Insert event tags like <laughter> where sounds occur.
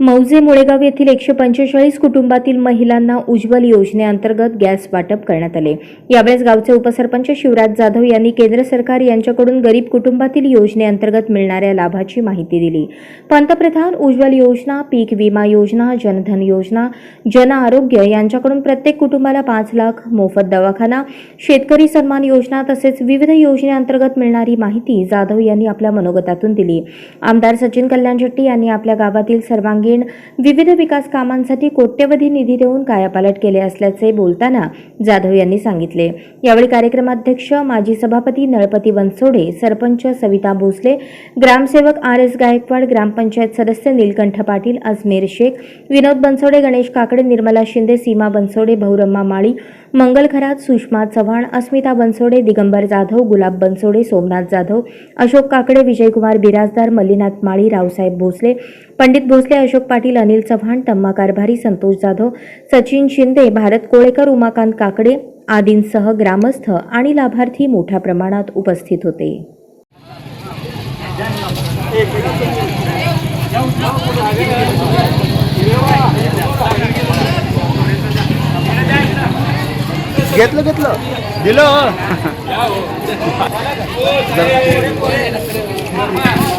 मौजे मुळेगाव येथील एकशे पंचेचाळीस कुटुंबातील महिलांना उज्ज्वल योजनेअंतर्गत गॅस वाटप करण्यात आले. यावेळेस गावचे उपसरपंच शिवराज जाधव यांनी केंद्र सरकार यांच्याकडून गरीब कुटुंबातील योजनेअंतर्गत मिळणाऱ्या लाभाची माहिती दिली. पंतप्रधान उज्ज्वल योजना पीक विमा योजना जनधन योजना जन आरोग्य यांच्याकडून प्रत्येक कुटुंबाला पाच लाख मोफत दवाखाना शेतकरी सन्मान योजना तसेच विविध योजनेअंतर्गत मिळणारी माहिती जाधव यांनी आपल्या मनोगतातून दिली. आमदार सचिन कल्याण शेट्टी यांनी आपल्या गावातील सर्वांगीण विविध विकास कामांसाठी कोट्यवधी निधी देऊन कायापालट केले असल्याचे बोलताना जाधव यांनी सांगितले. यावेळी कार्यक्रमाध्यक्ष माजी सभापती नळपती बनसोडे सरपंच सविता भोसले ग्रामसेवक आर एस गायकवाड ग्रामपंचायत सदस्य नीलकंठ पाटील अजमेर शेख विनोद बनसोडे गणेश काकडे निर्मला शिंदे सीमा बनसोडे भाऊरम्मा माळी मंगल खरात सुषमा चव्हाण अस्मिता बनसोडे दिगंबर जाधव गुलाब बनसोडे सोमनाथ जाधव अशोक काकडे विजयकुमार बिराजदार मल्लीनाथ माळी रावसाहेब भोसले पंडित भोसले अशोक पाटील अनिल चव्हाण तम्मा कारभारी संतोष जाधव सचिन शिंदे भारत कोळेकर उमाकांत काकडे आदींसह ग्रामस्थ आणि लाभार्थी मोठ्या प्रमाणात उपस्थित होते. घेतलं घेतलं. दिलं. <laughs>